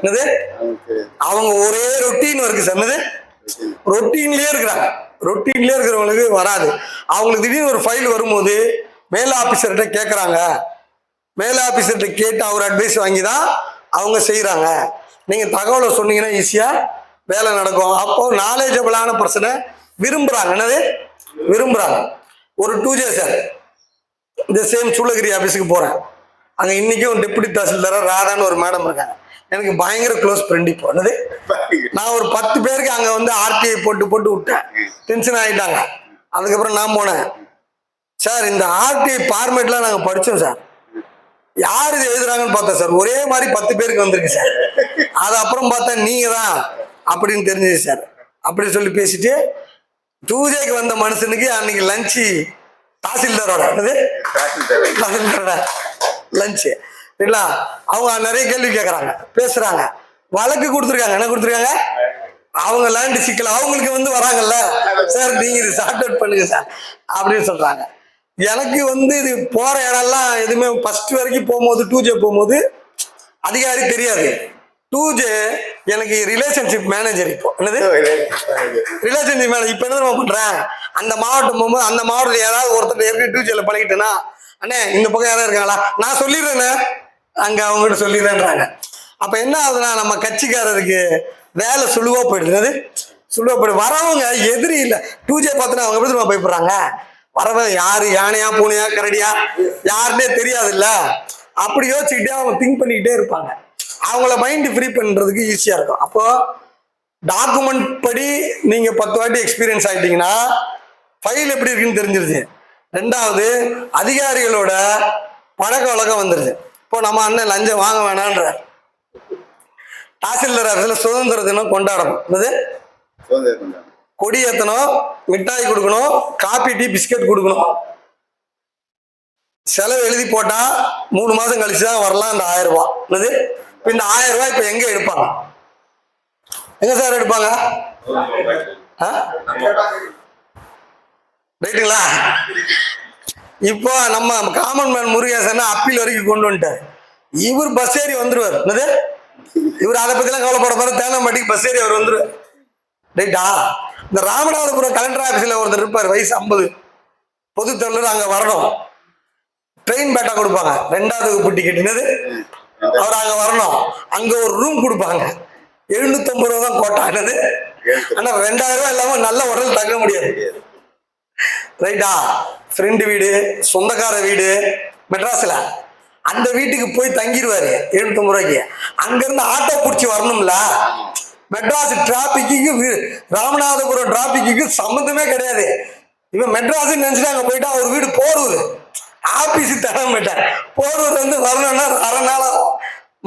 என்னது? அவங்க ஒரே ரொட்டீன் இருக்கு சார். என்னது? ரொட்டீன்லயே இருக்கிறாங்க. ரொட்டீன்லயே இருக்கிறவங்களுக்கு வராது. அவங்களுக்கு திடீர்னு ஒரு ஃபைல் வரும்போது மேல் ஆபீசர்கிட்ட கேட்குறாங்க மேல் ஆபீசர்கிட்ட கேட்டு அவர் அட்வைஸ் வாங்கி தான் அவங்க செய்கிறாங்க நீங்கள் தகவலை சொன்னீங்கன்னா ஈஸியாக வேலை நடக்கும். அப்போ நாலேஜபிளான பர்சனை விரும்புகிறாங்க என்னது? விரும்புகிறாங்க ஒரு டூ ஜே சார். இந்த சேம் சூளகிரி ஆஃபீஸுக்கு போகிறேன் அங்கே இன்றைக்கும் டெப்யூட்டி தாசில்தாராக ராதான்னு ஒரு மேடம் இருக்காங்க. எனக்கு பயங்கர க்ளோஸ் ஃப்ரெண்ட் இப்போ. என்னது? நான் ஒரு பத்து பேருக்கு அங்கே வந்து ஆர்டிஐ போட்டு போட்டு விட்டேன். டென்ஷன் ஆகிட்டாங்க அதுக்கப்புறம் நான் போனேன். சார் இந்த ஆர்டிஐ ஃபார்மேட்லாம் நாங்கள் படித்தோம் சார். யார் இது எழுதுறாங்கன்னு பார்த்தேன் சார். ஒரே மாதிரி பத்து பேருக்கு வந்திருக்கு சார். அது அப்புறம் பார்த்தா நீங்கள் தான் அப்படின்னு தெரிஞ்சது சார். அப்படி சொல்லி பேசிட்டு டூஜேக்கு வந்த மனுஷனுக்கு அன்னைக்கு லஞ்சு தாசில்தாரோட என்னது? தாசில்தாரோட. லஞ்சு இல்ல அவங்க நிறைய கேள்வி கேட்குறாங்க பேசுறாங்க. வழக்கு கொடுத்துருக்காங்க என்ன கொடுத்துருக்காங்க? அவங்க லேண்ட் சிக்கல் அவங்களுக்கு வந்து வராங்கல்ல? சார் நீங்க இது சார்ட் அவுட் பண்ணுங்க சார் அப்படின்னு சொல்றாங்க. எனக்கு வந்து இது போற இடம்லாம் எதுவுமே ஃபர்ஸ்ட் வரைக்கும் போகும்போது டூ ஜே போகும்போது அதிகாரி தெரியாது. டூ ஜே எனக்கு ரிலேஷன்ஷிப் மேனேஜர் இப்போ. என்னது? ரிலேஷன்ஷிப் மேனேஜர் இப்போ என்ன பண்றேன்? அந்த மாவட்டம் போகும்போது அந்த மாவட்டத்தில் யாராவது ஒருத்தர் ஏற்கனவே டூ ஜேல பழகிட்டேன்னா அண்ணே இந்த பக்கம் யாராவது இருக்காங்களா? நான் சொல்லிடுறேண்ணே. அங்க அவங்ககிட்ட சொல்லிடுறேன்றாங்க. அப்ப என்ன ஆகுதுன்னா நம்ம கட்சிக்காரருக்கு வேலை சுழுவா போயிடுது. என்னது? சுழுவா வரவங்க எதிரி இல்லை. டூ ஜே பார்த்துனா அவங்க எப்படி தெரியுமா பயப்படுறாங்க? வரவன் யாரு? யானையா பூனையா கரடியா? யாருன்னே தெரியாது இல்ல அப்படி யோசிச்சுக்கிட்டே அவங்க திங்க் பண்ணிக்கிட்டே இருப்பாங்க. அவங்கள மைண்ட் ஃப்ரீ பண்றதுக்கு ஈஸியா இருக்கும். அப்போ டாக்குமெண்ட் படி நீங்க பத்து வாட்டி எக்ஸ்பீரியன்ஸ் ஆயிட்டீங்கன்னா ஃபைல் எப்படி இருக்குன்னு தெரிஞ்சிருச்சு ரெண்டாவது அதிகாரிகளோட பழக்க வழக்கம் வந்துடுது இப்போ நம்ம அண்ணன் லஞ்சம் வாங்க வேணான்ற. தாசில்தார் ஆஃபீஸில் சுதந்திர தினம் கொண்டாடணும். என்னது? கொடி ஏற்றணும் மிட்டாய் கொடுக்கணும் காபி டீ பிஸ்கட் கொடுக்கணும். செலவு எழுதி போட்டா மூணு மாசம் கழிச்சு தான் வரலாம் இந்த ஆயிரம் ரூபாய். என்னது? இப்போ இந்த ஆயிரம் ரூபாய் இப்போ எங்க எடுப்பாங்க? எங்க சார் எடுப்பாங்க? ரைட்டுங்களா இப்போ நம்ம காமன் மேன் முருகேசன் அப்பீல் வரைக்கும் கொண்டு வந்துட்டார். இவர் பஸ் ஏறி வந்துருவார். என்னது? இவர் அதை பத்திலாம் கவலைப்பட போற தேனம்பாட்டிக்கு பஸ் ஏறி அவர் வந்துருவார். ரைட்டா இந்த ராமநாதபுரம் கலெக்டர் ஆபீஸ்ல ஒருத்தர் இருப்பார். வயசு ஐம்பது. பொது தொழிலர் அங்க வரணும். ட்ரெயின் பேட்டா கொடுப்பாங்க. ரெண்டாவது வகுப்பு டிக்கெட் என்னது? அவர் அங்க வரணும். அங்க ஒரு ரூம் கொடுப்பாங்க. எழுநூத்தம்பது ரூபா தான் கோட்டா என்னது ஆனா ரெண்டாயிரம் ரூபாய் இல்லாம நல்ல உடல் தங்க முடியாது. ரைட்டா ஃப்ரெண்டு வீடு சொந்தக்கார வீடு மெட்ராஸில். அந்த வீட்டுக்கு போய் தங்கிடுவார் எழுநூத்தம்பது ரூபாய்க்கு. அங்கேருந்து ஆட்டோ பிடிச்சி வரணும்ல? மெட்ராஸ் டிராபிக்கு ராமநாதபுரம் டிராபிக்கு சம்மந்தமே கிடையாது. இவன் மெட்ராஸ் நினச்சிட்டு அங்கே போயிட்டா அவர் வீடு போரூர். ஆஃபீஸு தர மாட்டார். போரூர் வந்து வரணும்னா அரை நாளாக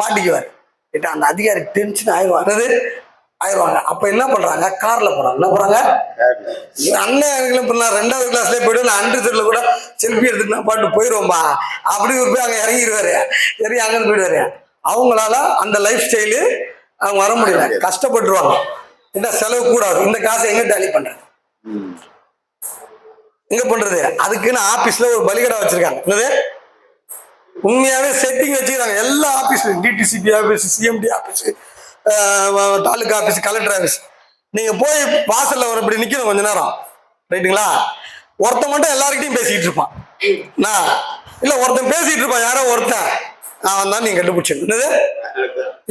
மாட்டிக்குவார். கேட்டால் அந்த அதிகாரி டென்ஷன் ஆகி வர்றது. ஆயிடுவாங்க. அப்ப என்ன பண்றாங்க? கார்ல போறாங்க. என்ன போறாங்க? அண்ணன் நான் ரெண்டாவது கிளாஸ்ல போயிட்டு நான் அன்று தெருல கூட செல்ஃபி எடுத்துட்டு நான் பாட்டு போயிடுவோம்பா அப்படி ஒரு போய் அங்க இறங்கிடுவாரு சரி அங்கிருந்து போயிடுவாரு. அவங்களால அந்த லைஃப் ஸ்டைலு அவங்க வர முடியல. கஷ்டப்பட்டுருவாங்க. இந்த செலவு கூடாது. இந்த காசை எங்க டேலி பண்றது? எங்க பண்றது? அதுக்குன்னு ஆபீஸ்ல ஒரு பலிகடை வச்சிருக்காங்க. என்னது? உண்மையாவே செட்டிங் வச்சுக்கிறாங்க. எல்லா ஆபீஸ்லயும் DTCP office CMD office taluka office collector office நீங்கள் போய் வாசலில் ஒரு இப்படி நிற்கணும் கொஞ்ச நேரம். ரைட்டுங்களா? ஒருத்தன் மட்டும் எல்லாருக்கிட்டையும் பேசிக்கிட்டு இருப்பான். நான் இல்லை ஒருத்தன் பேசிகிட்டு இருப்பான். யாரோ ஒருத்தன். அவன் தான் நீங்கள் கண்டுபிடிச்சிருந்தது என்னது?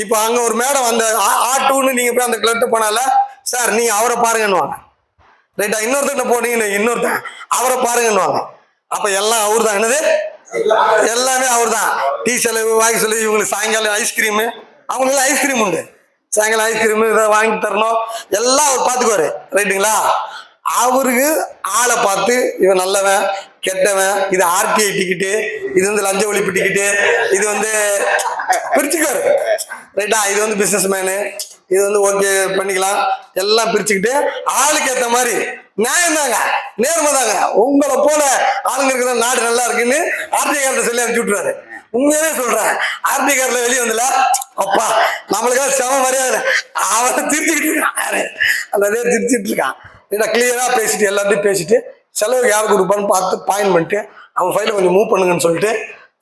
இப்போ அங்கே ஒரு மேடம் அந்த ஆட்டோன்னு நீங்கள் போய் அந்த கிளட்டு போனால சார் நீங்கள் அவரை பாருங்கன்னுவாங்க. ரைட்டா? இன்னொருத்தன் போனீங்கன்னு இன்னொருத்தன். அவரை பாருங்கன்னுவாங்க. அப்போ எல்லாம் அவர் தான் என்னது? எல்லாமே அவர் தான் டீ செலவு வாய் செலவு இவங்களுக்கு சாயங்காலம் ஐஸ்கிரீமு. அவங்களுக்கு ஐஸ்கிரீம் உண்டு. சாயங்காலம் ஐஸ்கிரீம் இதை வாங்கி தரணும். எல்லாம் அவர் பார்த்துக்குவாரு. ரைட்டுங்களா? அவருக்கு ஆளை பார்த்து இவன் நல்லவன் கெட்டவன் இது ஆர்டிஐ டிக்கெட்டு இது வந்து லஞ்ச ஒழிப்பு டிக்கெட்டு இது வந்து பிரிச்சுக்காரு ரைட்டா? இது வந்து பிசினஸ் மேனு இது வந்து ஓகே பண்ணிக்கலாம். எல்லாம் பிரிச்சுக்கிட்டு ஆளுக்கு ஏத்த மாதிரி நியாயம் தாங்க நேர்மை தாங்க உங்களை போல ஆளுங்க இருக்கிற நாடு நல்லா இருக்குன்னு ஆர்டிஐ காரத்தை சொல்லி அனுப்பிச்சு விட்டுருவாரு. உண்மையாவே சொல்றேன். ஆர்டி கார்ல வெளியே வந்துல. அப்பா நம்மளுக்காக செம மரியாதை. அவனை திருத்திக்கிட்டு இருக்கான். அந்த திருத்திட்டு இருக்கான். இதை கிளியரா பேசிட்டு எல்லாத்தையும் பேசிட்டு செலவுக்கு யார் கொடுப்பான்னு பார்த்து பாயிண்ட் பண்ணிட்டு அவன் ஃபைலை கொஞ்சம் மூவ் பண்ணுங்கன்னு சொல்லிட்டு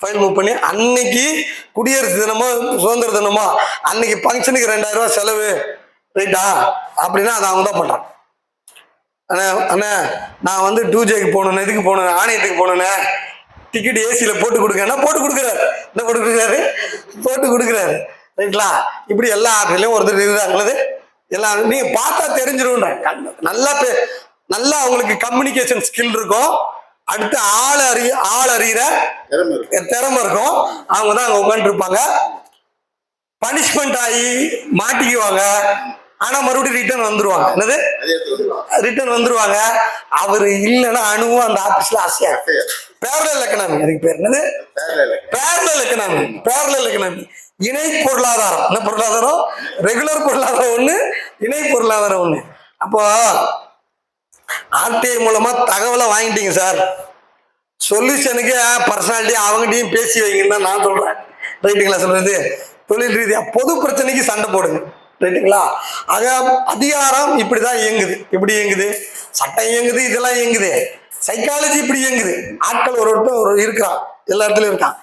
ஃபைல் மூவ் பண்ணி அன்னைக்கு குடியரசு தினமோ சுதந்திர தினமோ அன்னைக்கு ஃபங்க்ஷனுக்கு ரெண்டாயிரம் ரூபாய் செலவு. ரைட்டா அப்படின்னா அதை அவங்க தான் பண்றான். அண்ணா அண்ணா நான் வந்து டூஜேக்கு போகணுண்ணே இதுக்கு போகணுண்ணே ஆணையத்துக்கு போகணுண்ணே டிக்கெட் ஏசியில் போட்டு கொடுக்கன்னா போட்டு கொடுக்குறாரு. என்ன போட்டு கொடுக்குறாரு. போட்டு கொடுக்குறாரு. ரைட்லா இப்படி எல்லா ஆட்களையும் ஒருத்தர் இருக்கிறாங்களது எல்லாம் நீங்க பார்த்தா தெரிஞ்சிரும்ன்ற. நல்லா நல்லா அவங்களுக்கு கம்யூனிகேஷன் ஸ்கில் இருக்கும். அடுத்து ஆள் அறி ஆள் அறிகிற திறமை இருக்கு திறமை இருக்கும். அவங்க தான் அங்கே உட்காந்துருப்பாங்க பனிஷ்மெண்ட் ஆகி மாட்டிக்குவாங்க. ஆனா மறுபடியும் ரிட்டர்ன் வந்துருவாங்க. என்னது? ரிட்டர்ன் வந்துருவாங்க. அவர் இல்லைன்னா அணுவும் அந்த ஆபீஸ்ல ஆசையா இருக்கு பேரலல் எக்கனாமி அதுக்கு பேர் என்னது? பேரல பேரலல் எக்கனாமி பேரலல் எக்கனாமி இணை பொருளாதாரம். என்ன பொருளாதாரம்? ரெகுலர் பொருளாதாரம் ஒண்ணு இணை பொருளாதாரம் ஒண்ணு. அப்போ ஆர்டிஐ மூலமா தகவலை வாங்கிட்டீங்க சார். சொல்யூஷனுக்கு பர்சனாலிட்டி அவங்ககிட்டயும் பேசி வைங்கன்னு தான் நான் சொல்றேன். ரைட்டுங்களா சொல்றது தொழில் ரீதியா பொது பிரச்சனைக்கு சண்டை போடுங்க. ரைட்டுங்களா ஆக அதிகாரம் இப்படிதான் இயங்குது. எப்படி இயங்குது? சட்டம் இயங்குது இதெல்லாம் இயங்குது. சைக்காலஜி இப்படி இயங்குது. ஆட்கள் ஒரு ஒருத்தர் ஒரு இருக்கிறான். எல்லா இடத்துலயும் இருக்கான்.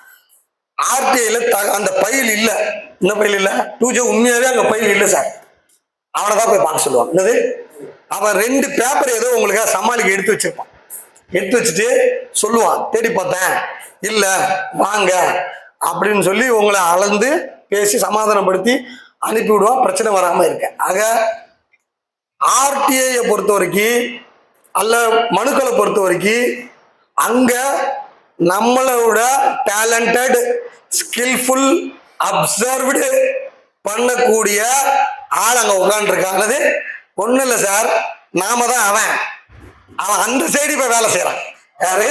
ஆர்டிஐல அந்த பயில் இல்ல. இந்த பயில் இல்ல? டூ ஜே உண்மையாவே அங்க பயில் இல்ல சார் அவனை தான் போய் பார்க்க சொல்லுவான் என்னது? அவன் ரெண்டு பேப்பர் ஏதோ உங்களுக்காக சமாளிக்க எடுத்து வச்சிருப்பான். எடுத்து வச்சுட்டு சொல்லுவான். தேடி பார்த்தேன். இல்ல வாங்க. அப்படின்னு சொல்லி உங்களை அளந்து பேசி சமாதானப்படுத்தி அனுப்பி விடுவான் பிரச்சனை வராம இருக்க. ஆக ஆர்டிஐயை பொறுத்த வரைக்கும் அல்ல மனுக்களை பொறுத்த வரைக்கும் அங்க நம்மளோட டேலண்டட் ஸ்கில்ஃபுல் அப்சர்வ்டு பண்ணக்கூடிய ஆள் அங்க உட்காந்துருக்காங்கிறது ஒன்றும் இல்லை சார் நாம தான் அவன். அவன் அந்த சைடு இப்ப வேலை செய்யறான் யாரு?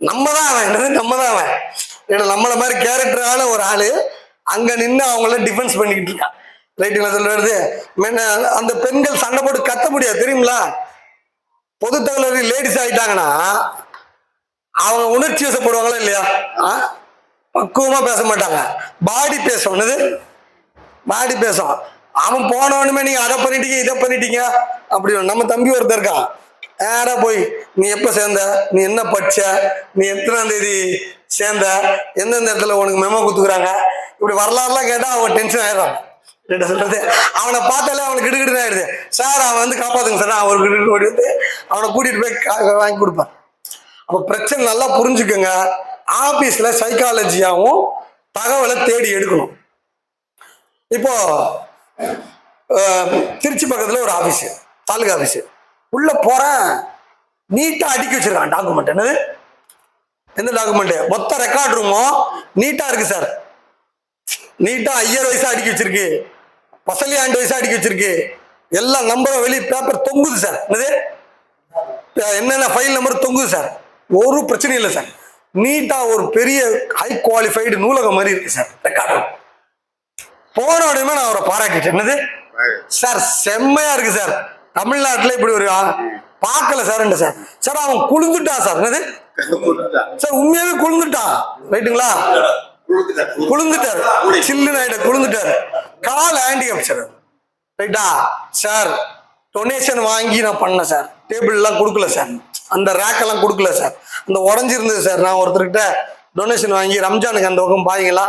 நம்ம தான் அவன். என்னது? நம்ம தான் அவன். ஏன்னா நம்மள மாதிரி கேரக்டரான ஒரு ஆளு அங்க நின்று அவங்கள டிஃபென்ஸ் பண்ணிக்கிட்டு இருக்கான். ரைட்டுங்களா சொல்றது? அந்த பெண்கள் சண்டை போட்டு கத்த முடியாது தெரியுங்களா? பொது தகவலர் லேடிஸ் ஆயிட்டாங்கன்னா அவங்க உணர்ச்சி வசப்படுவாங்களா இல்லையா? ஆ? பக்குவமா பேச மாட்டாங்க. பாடி பேசும். என்னது? பாடி பேசும். அவன் போனவனுமே நீங்க அதை பண்ணிட்டீங்க இதை பண்ணிட்டீங்க. அப்படி நம்ம தம்பி ஒருத்தர் இருக்கான். நேரா போய் நீ எப்ப சேர்ந்த? நீ என்ன படிச்ச? நீ எத்தனாம் தேதி சேர்ந்த? எந்தெந்த இடத்துல உனக்கு மெமோ குத்துக்குறாங்க இப்படி வரலாறுலாம் கேட்டா அவன் டென்ஷன் ஆயிடுறான் என்ன சொல்றது? அவனை பார்த்தாலே அவனுக்கு கிடுகிடுதான் ஆயிடுது. சார் அவன் வந்து காப்பாத்துங்க சார். அவன் கிடுகிட்டு ஓடி வந்து அவனை கூட்டிட்டு போய் கா- வாங்கி கொடுப்பான். அப்ப பிரச்சனை நல்லா புரிஞ்சுக்கோங்க. ஆபீஸ்ல சைக்காலஜியாவும் தகவலை தேடி எடுக்கணும். இப்போ திருச்சி பக்கத்துல ஒரு ஆபீஸ் தாலுகா ஆபீஸ் உள்ள போறேன். நீட்டா அடுக்கி வச்சிருக்கான் டாக்குமெண்ட் என்னது? எந்த டாக்குமெண்ட் மொத்த ரெக்கார்ட் ரூமும் நீட்டா இருக்கு சார். நீட்டா ஐயர் வயசா அடுக்கி வச்சிருக்கு. பசலி ஆண்டு வயசா அடிக்க வச்சிருக்கு எல்லா நம்பரும் வெளியே பேப்பர் தொங்குது சார் என்னது? என்னென்ன ஃபைல் நம்பர் தொங்குது சார் ஒரு பிரச்சனையும் இல்லை சார் நீட்டா ஒரு பெரிய ஹை குவாலிஃபைடு நூலகம் மாதிரி இருக்கு சார் ரெக்கார்டு போன உடனே நான் அவரை பாராட்டிட்டேன். என்னது? சார் செம்மையா இருக்கு சார் தமிழ்நாட்டுல இப்படி ஒரு பார்க்கல சார் சார் சார் அவன் குளிந்துட்டான் சார் என்னது? சார் உண்மையாவே குளிந்துட்டான் ரைட்டுங்களா குளிந்துட்டாரு சில்லுன்னு ஆயிட்ட குளிந்துட்டாரு கால் ஹேண்டிகப் சார் ரைட்டா? சார் டொனேஷன் வாங்கி நான் பண்ணேன் சார். டேபிள் எல்லாம் கொடுக்கல சார். அந்த ரேக்கெல்லாம் கொடுக்கல சார். அந்த உடஞ்சிருந்தது சார். நான் ஒருத்தர்கிட்ட டொனேஷன் வாங்கி ரம்ஜானுக்கு அந்த பக்கம் பாய்ங்களா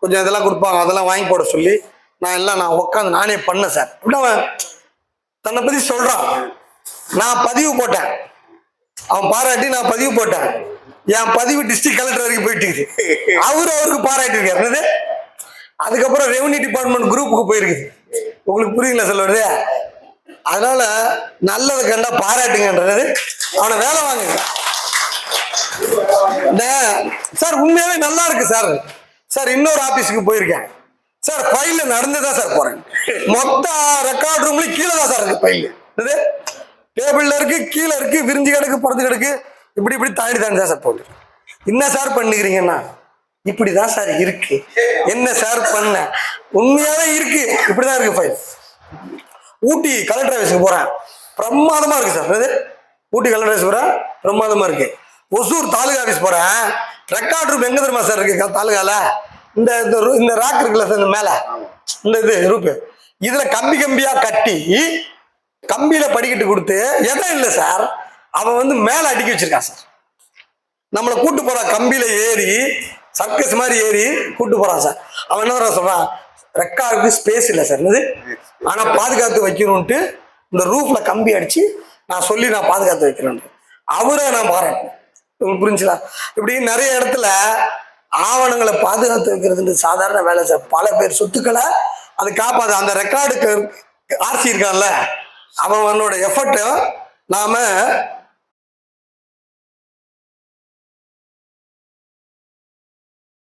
கொஞ்சம் இதெல்லாம் கொடுப்பாங்க அதெல்லாம் வாங்கி போட சொல்லி நான் எல்லாம் நான் உட்காந்து நானே பண்ணேன் சார். அப்படி அவன் தன்னை பற்றி சொல்கிறான் நான் பதிவு போட்டேன். அவன் பாராட்டி நான் பதிவு போட்டேன். என் பதிவு டிஸ்ட்ரிக்ட் கலெக்டர் வரைக்கும் போயிட்டு இருக்குது. அவரு அவருக்கு பாராட்டிருக்காரு என்னது? அதுக்கப்புறம் ரெவன்யூ டிபார்ட்மெண்ட் குரூப்புக்கு போயிருக்குது. உங்களுக்கு புரியுங்களா சொல்லுறது அதனால நல்லது கண்டா பாராட்டுங்கன்றது. அவனை வேலை வாங்குங்க. சார் உண்மையாவே நல்லா இருக்கு சார். சார் இன்னொரு ஆபீஸுக்கு போயிருக்கேன். சார் ஃபைல்ல நடந்துதான் சார் போறேன். மொத்த ரெக்கார்ட் ரூம்லயும் கீழே தான் சார் இருக்கு ஃபைல் இது டேபிள்ல இருக்கு கீழே இருக்கு விரிஞ்சு கிடக்கு படுத்து கிடக்கு. இப்படி இப்படி தாண்டி தாண்டி தான் சார் போகுது. என்ன சார் பண்ணுகிறீங்கன்னா இப்படிதான் சார் இருக்கு. என்ன சார் பண்ண? உண்மையாவே இருக்கு. இப்படிதான் இருக்கு ஃபைல் ஊட்டி கலெக்டர் ஆஃபீஸுக்கு போறேன். பிரமாதமா இருக்கு சார். என்னது? ஊட்டி கலெக்டர் ஆஃபீஸ் போறேன். பிரமாதமா இருக்கு. ஒசூர் தாலுகா ஆஃபீஸ் போறேன். ரெக்கார்ட் ரூம் எங்க தெரியுமா சார் இருக்கு? தாலுகால. இந்த இந்த இந்த ராக் இருக்குல்ல சார் இந்த மேல. இந்த இது ரூப் இதுல கம்பி கம்பியா கட்டி கம்பியில படிக்கட்டு கொடுத்து எதை இல்லை சார். அவன் வந்து மேல அடுக்கி வச்சிருக்கான் சார். நம்மளை கூட்டு போற கம்பியில ஏறி சர்க்கஸ் மாதிரி ஏறி கூட்டு போறான் சார். அவன் என்ன தெரியுமா சொல்றான்? ரெக்கார்டுக்கு ஸ்பேஸ் இல்லை சார். என்னது? ஆனா பாதுகாத்து வைக்கணும்ட்டு இந்த ரூஃப்ல கம்பி அடிச்சு நான் சொல்லி நான் பாதுகாத்து வைக்கிறேன். அவரை நான் பாராட்டேன் உங்களுக்கு புரிஞ்சுதா? இப்படி நிறைய இடத்துல ஆவணங்களை பாதுகாத்து வைக்கிறது சாதாரண வேலை சார். பல பேர் சொத்துக்களை அது காப்பாது அந்த ரெக்கார்டுக்கு ஆர்சி இருக்கான்ல அவனோட எஃபர்ட்டை நாம